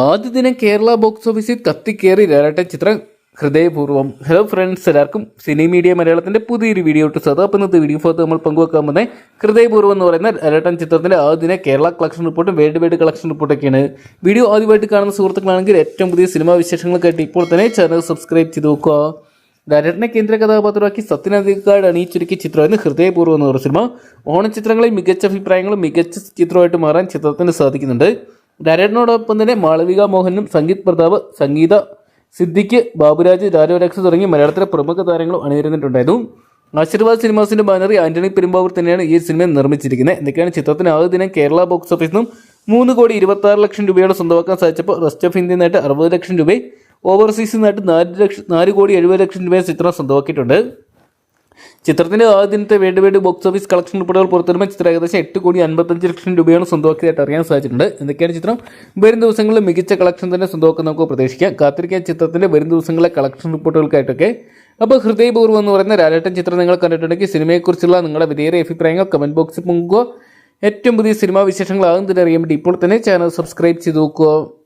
ആദ്യ ദിനം കേരള ബോക്സ് ഓഫീസിൽ കത്തിക്കേറി ലാലേട്ടൻ ചിത്രം ഹൃദയപൂർവം. ഹലോ ഫ്രണ്ട്സ് എല്ലാവർക്കും സിനി മീഡിയ മലയാളത്തിന്റെ പുതിയൊരു വീഡിയോ ഇട്ട് സദാ അപ്പം ഇന്നത്തെ വീഡിയോ ഫോട്ടോ നമ്മൾ പങ്കുവെക്കാൻ പോകുന്നത് ഹൃദയപൂർവം എന്ന് പറയുന്ന ലാലേട്ടൻ ചിത്രത്തിന്റെ ആദ്യ കേരള കളക്ഷൻ റിപ്പോർട്ടും വേൾഡ് വൈഡ് കളക്ഷൻ റിപ്പോർട്ടൊക്കെയാണ് വീഡിയോ ആദ്യമായിട്ട് കാണുന്ന സുഹൃത്തുക്കളാണെങ്കിൽ ഏറ്റവും പുതിയ സിനിമാ വിശേഷങ്ങൾക്കായിട്ട് ഇപ്പോൾ തന്നെ ചാനൽ സബ്സ്ക്രൈബ് ചെയ്ത് നോക്കുക ലാലേട്ടനെ കേന്ദ്ര കഥാപാത്രമാക്കി സത്യനന്ദിക്കാട് അണിയിച്ചൊരുക്കിയ ചിത്രമായിരുന്നു ഹൃദയപൂർവം എന്ന് പറഞ്ഞ സിനിമ. ഓണച്ചിത്രങ്ങളിൽ മികച്ച അഭിപ്രായങ്ങളും മികച്ച ചിത്രമായിട്ട് മാറാൻ ചിത്രത്തിന് സാധിക്കുന്നുണ്ട്. ലാലേട്ടനോടൊപ്പം തന്നെ മാളവിക മോഹനും സംഗീത് പ്രതാപ് സംഗീത സിദ്ദിഖ് ബാബുരാജ് രാജവരക്ഷ തുടങ്ങി മലയാളത്തിലെ പ്രമുഖ താരങ്ങളും അണിനിരുന്നിട്ടുണ്ടായിരുന്നു. ആശീർവാദ് സിനിമാസിന്റെ ബാനറി ആന്റണി പെരുമ്പാവൂർ തന്നെയാണ് ഈ സിനിമ നിർമ്മിച്ചിരിക്കുന്നത്. എന്തൊക്കെയാണ് ചിത്രത്തിന് ആദ്യ ദിനം കേരള ബോക്സ് ഓഫീസിൽ നിന്നും മൂന്ന് കോടി ഇരുപത്തി ആറ് ലക്ഷം രൂപയോടെ സ്വന്തമാക്കാൻ സാധിച്ചപ്പോൾ റെസ്റ്റ് ഓഫ് ഇന്ത്യ നേട്ട് അറുപത് ലക്ഷം രൂപയും ഓവർസീസിൽ നിന്നായിട്ട് നാല് ലക്ഷം നാല് കോടി എഴുപത് ലക്ഷം രൂപയും ചിത്രം സ്വന്തമാക്കിയിട്ടുണ്ട്. ചിത്രത്തിന്റെ ദിനത്തെ വേണ്ടി വേണ്ടി ബോക്സ് ഓഫീസ് കളക്ഷൻ റിപ്പോർട്ടുകൾ പുറത്തുവരുമ്പോൾ ചിത്രം ഏകദേശം എട്ട് കോടി അൻപത്തഞ്ച് ലക്ഷം രൂപയാണ് സ്വന്തമാക്കിയതായിട്ട് അറിയാൻ സാധിച്ചിട്ടുണ്ട്. എന്തൊക്കെയാണ് ചിത്രം. വരും ദിവസങ്ങളിൽ മികച്ച കളക്ഷൻ തന്നെ സ്വന്തമാക്കാൻ നമുക്ക് പ്രതീക്ഷിക്കാം. കാത്തിരിക്കാൻ ചിത്രത്തിന്റെ വരും ദിവസങ്ങളിലെ കളക്ഷൻ റിപ്പോർട്ടുകൾക്കായിട്ടൊക്കെ. അപ്പോൾ ഹൃദയപൂർവം എന്ന് പറയുന്ന രാജേട്ടൻ ചിത്രം നിങ്ങൾ കണ്ടിട്ടുണ്ടെങ്കിൽ സിനിമയെക്കുറിച്ചുള്ള നിങ്ങളുടെ വിലയേറിയ അഭിപ്രായങ്ങൾ കമന്റ് ബോക്സിൽ പൊങ്ങുക ഏറ്റവും പുതിയ സിനിമാ വിശേഷങ്ങൾ തന്നെ അറിയാൻ വേണ്ടി ഇപ്പോൾ തന്നെ ചാനൽ സബ്സ്ക്രൈബ് ചെയ്ത് നോക്കുക.